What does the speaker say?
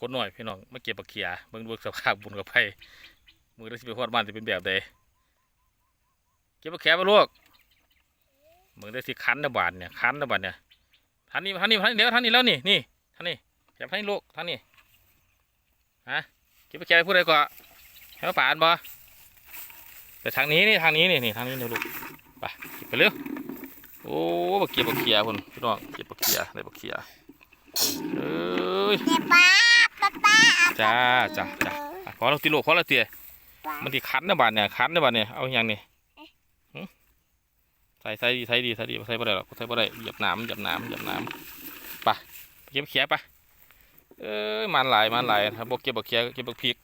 คนหน่อยพี่น้องมาเก็บบักเขียเบิ่งดูสภาพบุญกับไผมือได้สิไปฮอดบ้านสิเป็นแบบใดเก็บบักเขียมาลูกมึงได้สิคันนะบาดเนี่ยคันนะบาดเนี่ยท่านนี้ท่านนี้ท่านนี้เดี๋ยวท่านนี้แล้วนี่นี่ท่านนี้เก็บท่านนี้ลูกท่านนี้ฮะเก็บบักเขียไปพูดอะไรก่อนให้มาป่านบ่แต่ทางนี้นี่ทางนี้นี่นี่ทางนี้เดี๋ยวลูกไปเก็บไปเร็วโอ้บักเก็บบักเขียพุ่นพี่น้องเก็บบักเขียได้บักเขียเอ้ยเจ็บป้าป้าป้า จ้าจ้าจ้าขอเราตีโลขอเราเตี๋ยมันที่คันนะบาดเนี่ยคันนะบาดเนี่ยเอาอย่างนี้ใส่ใส่ดีใส่ดีใส่ดีใส่บ่ได้หรอกใส่บ่ได้หยับน้ำหยับน้ำหยับน้ำไปเก็บเขียไปเอ้ยมันหลายมันหลายถ้าบกเก็บบกเขียเก็บบกพริก